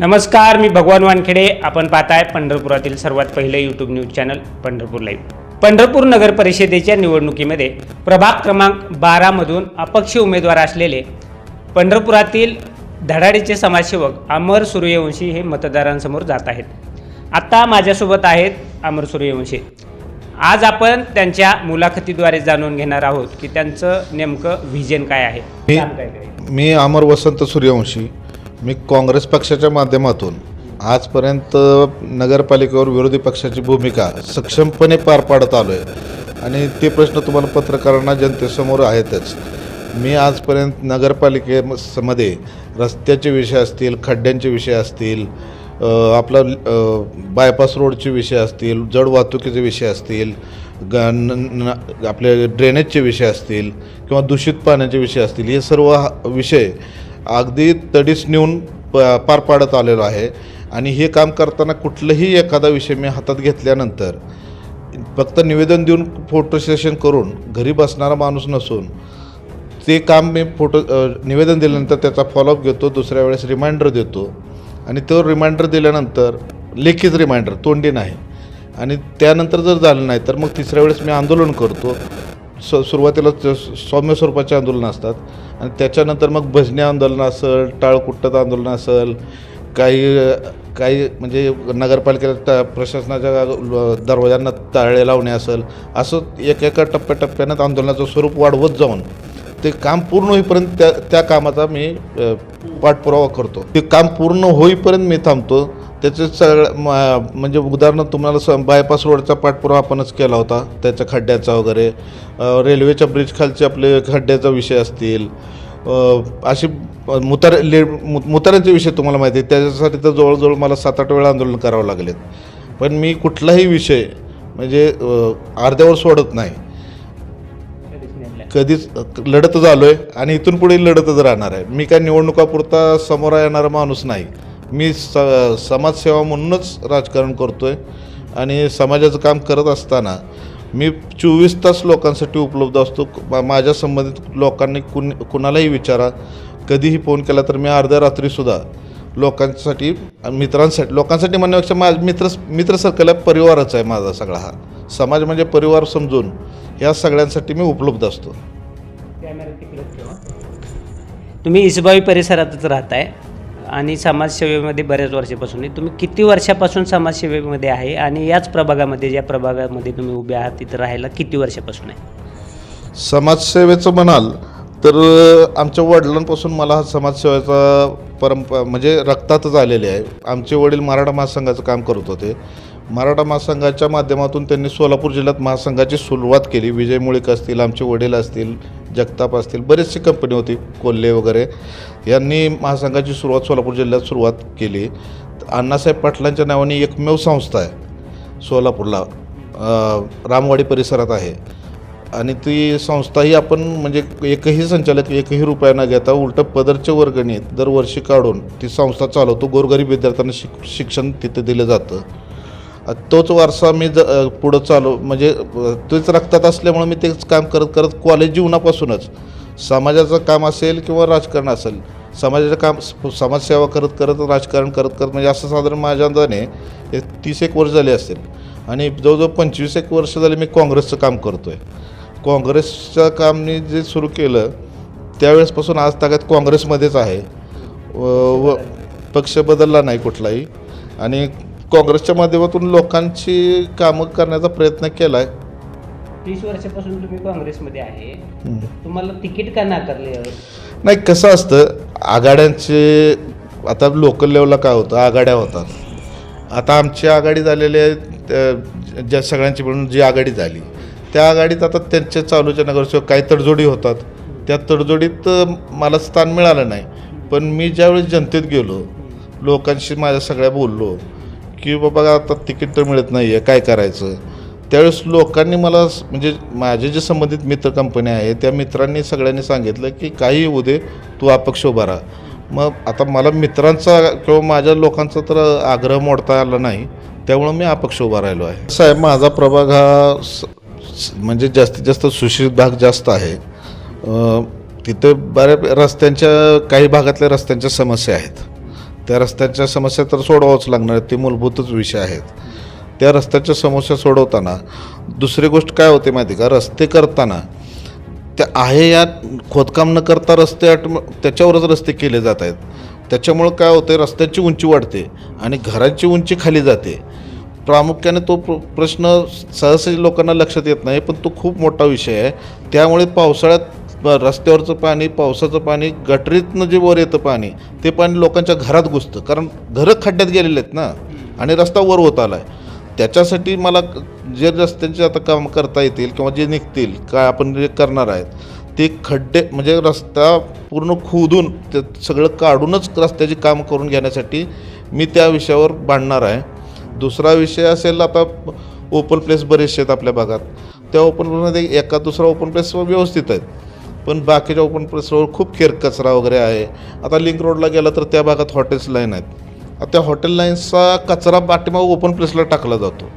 नमस्कार मी भगवान वानखेडे. आपण पाहताय पंढरपुरातील सर्वात पहिलं YouTube news channel Pandharpur live Pandharpur नगर परिषदेच्या निवडणुकीमध्ये प्रभाग क्रमांक बारामधून अपक्ष उमेदवार असलेले पंढरपुरातील धडाडीचे समाजसेवक अमर सूर्यवंशी हे मतदारांसमोर जात आहेत. आत्ता माझ्यासोबत आहेत अमर सूर्यवंशी. आज आपण त्यांच्या मुलाखतीद्वारे जाणून घेणार आहोत की त्यांचं नेमकं व्हिजन काय आहे. मी काम काय आहे. मी अमर वसंत सूर्यवंशी. मी काँग्रेस पक्षाच्या माध्यमातून आजपर्यंत नगरपालिकेवर विरोधी पक्षाची भूमिका सक्षमपणे पार पाडत आलो आहे आणि ते प्रश्न तुम्हाला पत्रकारांना जनतेसमोर आहेतच. मी आजपर्यंत नगरपालिकेमध्ये रस्त्याचे विषय असतील खड्ड्यांचे विषय असतील आपला बायपास रोडचे विषय असतील जड वाहतुकीचे विषय असतील ग आपले ड्रेनेजचे विषय असतील किंवा दूषित पाण्याचे विषय असतील हे सर्व हा- विषय अगदी तडीस नेऊन प पार पाडत आलेलो आहे. आणि हे काम करताना कुठलंही एखादा विषय मी हातात घेतल्यानंतर फक्त निवेदन देऊन फोटो सेशन करून घरी बसणारा माणूस नसून ते काम मी फोटो निवेदन दिल्यानंतर त्याचा फॉलोअप घेतो दुसऱ्या वेळेस रिमाइंडर देतो. आणि तो रिमाइंडर दिल्यानंतर लेखीच रिमाइंडर तोंडी नाही. आणि त्यानंतर जर झालं नाही तर मग तिसऱ्या वेळेस मी आंदोलन करतो. स सुरुवातीला सौम्य स्वरूपाचे आंदोलनं असतात. आणि त्याच्यानंतर मग भजनी आंदोलन असेल टाळकुट्टत आंदोलन असेल काही काही म्हणजे नगरपालिकेला टा प्रशासनाच्या दरवाजांना ताळे लावणे असेल असं एकेका टप्प्याटप्प्यानं आंदोलनाचं स्वरूप वाढवत जाऊन ते काम पूर्ण होईपर्यंत त्या त्या कामाचा मी पाठपुरावा करतो. ते काम पूर्ण होईपर्यंत मी थांबतो. त्याचे सगळं म्हणजे उदाहरण तुम्हाला स बायपास रोडचा पाठपुरावा आपणच केला होता त्याच्या खड्ड्याचा वगैरे. रेल्वेच्या ब्रिज खालचे आपले खड्ड्याचा विषय असतील. अशी मुतार ले मु- मुतारांचे विषय तुम्हाला माहिती आहे त्याच्यासाठी तर जवळजवळ मला सात आठ वेळा आंदोलन करावं लागलेत. पण मी कुठलाही विषय म्हणजे अर्ध्यावर सोडत नाही. कधीच लढतच आलो आहे आणि इथून पुढे लढतच राहणार आहे. मी काय निवडणुकापुरता समोर येणारा माणूस नाही. मी स समाजसेवा म्हणूनच राजकारण करतो आहे आणि समाजाचं काम करत असताना मी चोवीस तास लोकांसाठी उपलब्ध असतो. मा- माझ्या संबंधित लोकांनी कुण कुणालाही विचारा. कधीही फोन केला तर मी अर्ध्या रात्रीसुद्धा लोकांसाठी मित्रांसाठी लोकांसाठी म्हणण्यापेक्षा माझ मित्र मित्र सर्कल आहे परिवारच आहे माझा सगळा हा. समाज म्हणजे परिवार समजून या सगळ्यांसाठी मी उपलब्ध असतो. तुम्ही इसबावी परिसरातच राहताय. आणि समाजसेवेमध्ये बऱ्याच वर्षापासून आहे तुम्ही किती वर्षापासून समाजसेवेमध्ये आहे आणि याच प्रभागामध्ये ज्या प्रभागामध्ये तुम्ही उभे आहात तिथं राहायला किती वर्षापासून आहे? समाजसेवेचं म्हणाल तर आमच्या वडिलांपासून मला हा समाजसेवेचा परंपरा म्हणजे रक्तातच आलेले आहे. आमचे वडील मराठा महासंघाचं काम करत होते. मराठा महासंघाच्या माध्यमातून त्यांनी सोलापूर जिल्ह्यात महासंघाची सुरुवात केली. विजय मुळीक असतील आमचे वडील असतील जगताप असतील बरेचसे कंपनी होती कोल्हे वगैरे. यांनी महासंघाची सुरुवात सोलापूर जिल्ह्यात सुरुवात केली. अण्णासाहेब पाटलांच्या नावाने एकमेव संस्था आहे सोलापूरला रामवाडी परिसरात आहे. आणि ती संस्थाही आपण म्हणजे एकही संचालक एकही रुपया न घेता उलटं पदरच्या वर्गणीत दरवर्षी काढून ती संस्था चालवतो. गोरगरीब विद्यार्थ्यांना शिक शिक्षण तिथे दिलं जातं. तोच वारसा मी ज पुढं चालू म्हणजे तेच रक्तात असल्यामुळे मी तेच काम करत करत कॉलेज जीवनापासूनच. समाजाचं काम असेल किंवा राजकारण असेल समाजाचं काम समाजसेवा करत करत राजकारण करत करत म्हणजे असं साधारण माझ्या अंदाने तीस एक वर्ष झाले असतील. आणि जवळजवळ पंचवीस एक वर्ष झाले मी काँग्रेसचं काम करतो आहे काँग्रेसचं काम मी जे सुरू केलं त्यावेळेसपासून आज ताकद काँग्रेसमध्येच आहे. व व पक्ष बदलला नाही कुठलाही. आणि काँग्रेसच्या माध्यमातून लोकांची कामं करण्याचा प्रयत्न केला आहे तीस वर्षापासून तुम्ही काँग्रेसमध्ये आहे. तुम्हाला तिकीट का नाकारले? नाही कसं असतं आघाड्यांचे आता लोकल लेवलला काय होतं आघाड्या होतात. आता आमची आघाडी झालेली आहे त्या- ज्या सगळ्यांची म्हणून जी आघाडी झाली त्या आघाडीत आता त्यांच्या चालूच्या नगरसेवक काही तडजोडी होतात. त्या तडजोडीत मला स्थान मिळालं नाही. पण मी ज्यावेळेस जनतेत गेलो लोकांशी माझ्या सगळ्या बोललो की बाबा आता तिकीट तर मिळत नाही आहे काय करायचं? त्यावेळेस लोकांनी मला म्हणजे माझे जे संबंधित मित्र कंपन्या आहे त्या मित्रांनी सगळ्यांनी सांगितलं की काही येऊ दे तू अपक्ष उभा राहा. मग आता मला मित्रांचा किंवा माझ्या लोकांचा तर आग्रह मोडता आला नाही त्यामुळं मी अपक्ष उभा राहिलो आहे. साहेब माझा प्रभाग हा स- म्हणजे जास्तीत जास्त सुशील भाग जास्त आहे. तिथे बऱ्या रस्त्यांच्या काही भागातल्या रस्त्यांच्या समस्या आहेत. त्या रस्त्याच्या समस्या तर सोडवावंच लागणार ते मूलभूतच विषय आहेत. त्या रस्त्याच्या समस्या सोडवताना दुसरी गोष्ट काय होते माहिती का? रस्ते करताना त्या आहे या खोदकाम न करता रस्ते आट त्याच्यावरच रस्ते केले जात आहेत. त्याच्यामुळं काय होतं रस्त्याची उंची वाढते आणि घराची उंची खाली जाते. प्रामुख्याने तो प्र प्रश्न सहसा लोकांना लक्षात येत नाही पण तो खूप मोठा विषय आहे. त्यामुळे पावसाळ्यात रस्त्यावरचं पाणी पावसाचं पाणी गटरीतनं जे वर येतं पाणी ते पाणी लोकांच्या घरात घुसतं. कारण घरं खड्ड्यात गेलेले आहेत ना. आणि रस्ता वर होत आला आहे त्याच्यासाठी मला जे रस्त्यांचे आता काम करता येतील किंवा जे निघतील काय आपण जे करणार आहेत ते खड्डे म्हणजे रस्ता पूर्ण खोदून ते सगळं काढूनच रस्त्याचे काम करून घेण्यासाठी मी त्या विषयावर भांडणार आहे. दुसरा विषय असेल आता ओपन प्लेस बरेचसे आहेत आपल्या भागात. त्या ओपन प्लेसमध्ये एका दुसरा ओपन प्लेस व्यवस्थित आहेत. पण बाकीच्या ओपन प्लेसवर खूप खेर कचरा वगैरे आहे. आता लिंक रोडला गेला तर त्या भागात हॉटेल्स लाईन आहेत. आता त्या हॉटेल लाईन्सचा कचरा पाठीमाग ओपन प्लेसला टाकला जातो.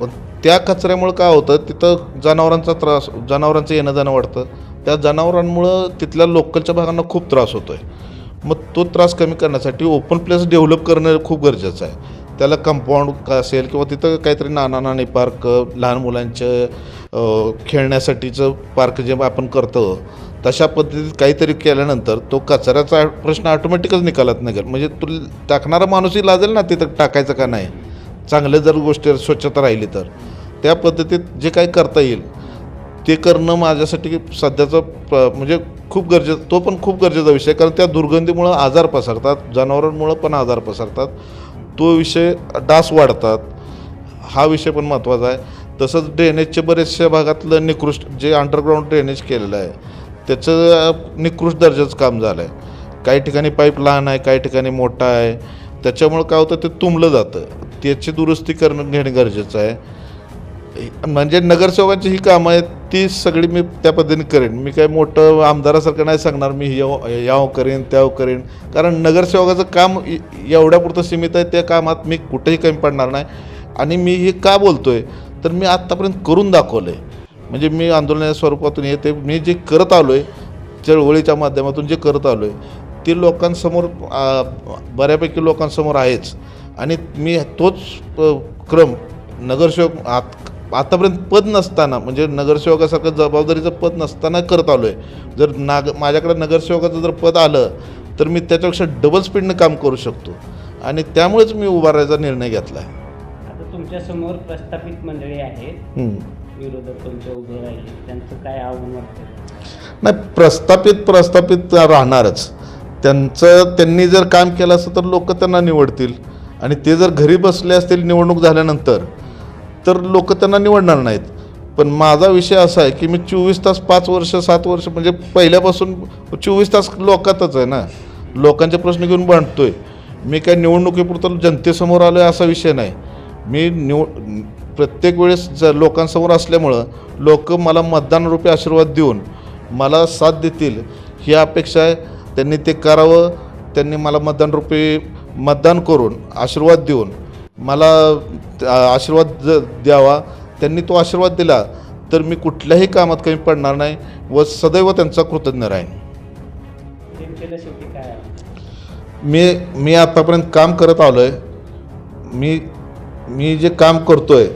पण त्या कचऱ्यामुळं काय होतं तिथं जनावरांचा त्रास जनावरांचं येणं जाणं वाढतं. त्या जनावरांमुळं तिथल्या लोकलच्या भागांना खूप त्रास होतो आहे मग तो त्रास कमी करण्यासाठी ओपन प्लेस डेव्हलप करणं खूप गरजेचं आहे. त्याला कंपाऊंड का असेल किंवा तिथं काहीतरी नाना नाणे पार्क लहान मुलांचं खेळण्यासाठीचं पार्क जे आपण करतो तशा पद्धतीत काहीतरी केल्यानंतर तो कचऱ्याचा प्रश्न ऑटोमॅटिकच निकालात निघेल. म्हणजे तू टाकणारा माणूसही लाजेल ना तिथं टाकायचं का नाही? चांगले जर गोष्टी स्वच्छता राहिली तर. त्या पद्धतीत जे काही करता येईल ते करणं माझ्यासाठी सध्याचं प- म्हणजे खूप गरजेचं तो पण खूप गरजेचा विषय कारण त्या दुर्गंधीमुळं आजार पसरतात जनावरांमुळं पण आजार पसरतात. तो विषय डास वाढतात. हा विषय पण महत्त्वाचा आहे. तसंच ड्रेनेजच्या बरेचशा भागातलं निकृष्ट जे अंडरग्राऊंड ड्रेनेज केलेलं आहे त्याचं निकृष्ट दर्जाचं काम झालं आहे काही ठिकाणी पाईप लहान आहे काही ठिकाणी मोठा आहे. त्याच्यामुळं काय होतं ते तुंबलं जातं. त्याची दुरुस्ती करणं घेणं गरजेचं आहे. म्हणजे नगरसेवकांची ही कामं आहेत ती सगळी मी त्या पद्धतीने करेन. मी काय मोठं आमदारासारखं नाही सांगणार मी याव हो, याव हो करेन त्याव हो करेन. कारण नगरसेवकाचं काम एवढ्यापुरतं सीमित आहे त्या कामात मी कुठेही कमी पडणार नाही. आणि मी हे का बोलतोय तर मी आत्तापर्यंत करून दाखवलं आहे म्हणजे मी आंदोलनाच्या स्वरूपातून येते मी जे करत आलो आहे चळवळीच्या माध्यमातून जे करत आलो आहे ते लोकांसमोर बऱ्यापैकी लोकांसमोर आहेच. आणि मी तोच क्रम नगरसेवक आत आतापर्यंत पद नसताना म्हणजे नगरसेवकासारखं जबाबदारीचं पद नसताना करत आलो आहे जर नाग माझ्याकडे नगरसेवकाचं जर पद आलं तर मी त्याच्यापेक्षा डबल स्पीडनं काम करू शकतो. आणि त्यामुळेच मी उभारायचा निर्णय घेतला आहे आता तुमच्यासमोर प्रस्थापित मंडळी आहेत. विरोधक तुमच्या उभे राहिले. त्यांचं काय आव्हान वाटतं नाही प्रस्थापित प्रस्थापित राहणारच. त्यांचं त्यांनी जर काम केलं असतं तर लोक त्यांना निवडतील. आणि ते जर घरी बसले असतील निवडणूक झाल्यानंतर तर लोक त्यांना निवडणार नाहीत. पण माझा विषय असा आहे की मी चोवीस तास पाच वर्ष सात वर्ष म्हणजे पहिल्यापासून चोवीस तास लोकातच आहे ना. लोकांचे प्रश्न घेऊन बांधतोय मी काय निवडणुकीपुरतं जनतेसमोर आलो आहे असा विषय नाही. मी निव प्रत्येक वेळेस ज लोकांसमोर असल्यामुळं लोक मला मतदान रूपी आशीर्वाद देऊन मला साथ देतील. ही अपेक्षा आहे. त्यांनी ते करावं. त्यांनी मला मतदान रूपी मतदान करून आशीर्वाद देऊन मला आशीर्वाद ज द्यावा. त्यांनी तो आशीर्वाद दिला तर मी कुठल्याही कामात कमी पडणार नाही व सदैव त्यांचा कृतज्ञ राहीन? मी मी आत्तापर्यंत काम करत आलो आहे मी मी जे काम करतो आहे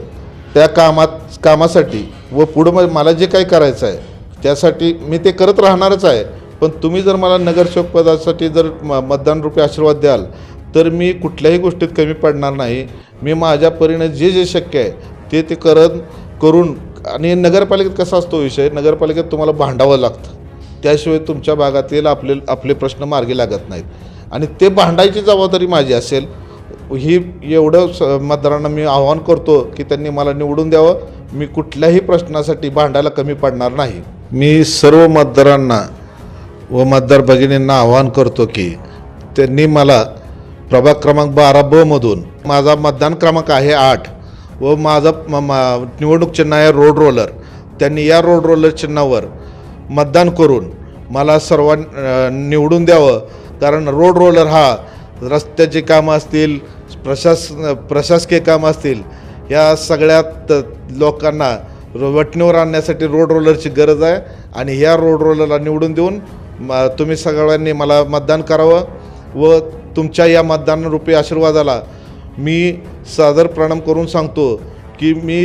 त्या कामात कामासाठी व पुढं मला जे काही करायचं आहे त्यासाठी मी ते करत राहणारच आहे. पण तुम्ही जर मला नगरसेवक पदासाठी जर म मतदान रूपी आशीर्वाद द्याल तर मी कुठल्याही गोष्टीत कमी पडणार नाही. मी माझ्या परीने जे जे शक्य आहे ते ते करत करून आणि नगरपालिकेत कसा असतो विषय? नगरपालिकेत तुम्हाला भांडावं लागतं. त्याशिवाय तुमच्या भागातील आपले आपले प्रश्न मार्गी लागत नाहीत. आणि ते भांडायची जबाबदारी माझी असेल ही एवढं स मतदारांना मी आवाहन करतो की त्यांनी मला निवडून द्यावं. मी कुठल्याही प्रश्नासाठी भांडायला कमी पडणार नाही. मी सर्व मतदारांना व मतदार भगिनींना आवाहन करतो की त्यांनी मला प्रभाग क्रमांक बारा ब मधून. माझा मतदान क्रमांक आहे आठ व माझा निवडणूक चिन्ह आहे रोड रोलर. त्यांनी या रोड रोलर चिन्हावर मतदान करून मला सर्वां निवडून द्यावं. कारण रोड रोलर हा रस्त्याची कामं असतील प्रशास प्रशासकीय कामं असतील या सगळ्यात लोकांना वटणीवर आणण्यासाठी रोड रोलरची गरज आहे. आणि ह्या रोड रोलरला निवडून देऊन तुम्ही सगळ्यांनी मला मतदान करावं व तुमच्या या मतदानरूपी आशीर्वादाला मी सादर प्रणाम करून सांगतो की मी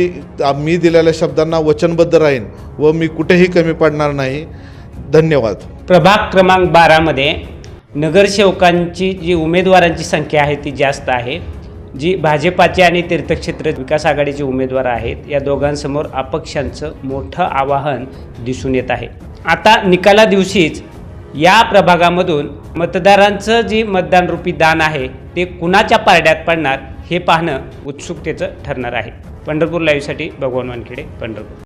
मी दिलेल्या शब्दांना वचनबद्ध राहीन व मी कुठेही कमी पडणार नाही. धन्यवाद. प्रभाग क्रमांक बारामध्ये नगरसेवकांची जी उमेदवारांची संख्या आहे ती जास्त आहे. जी भाजपाचे आणि तीर्थक्षेत्र विकास आघाडीचे उमेदवार आहेत या दोघांसमोर अपक्षांचं मोठं आवाहन दिसून येत आहे. आता निकाला दिवशीच या प्रभागामधून मतदारांचं जी मतदानरूपी दान आहे ते कुणाच्या पारड्यात पडणार हे पाहणं उत्सुकतेचं ठरणार आहे. पंढरपूर लाईव्हसाठी भगवान वानखेडे पंढरपूर.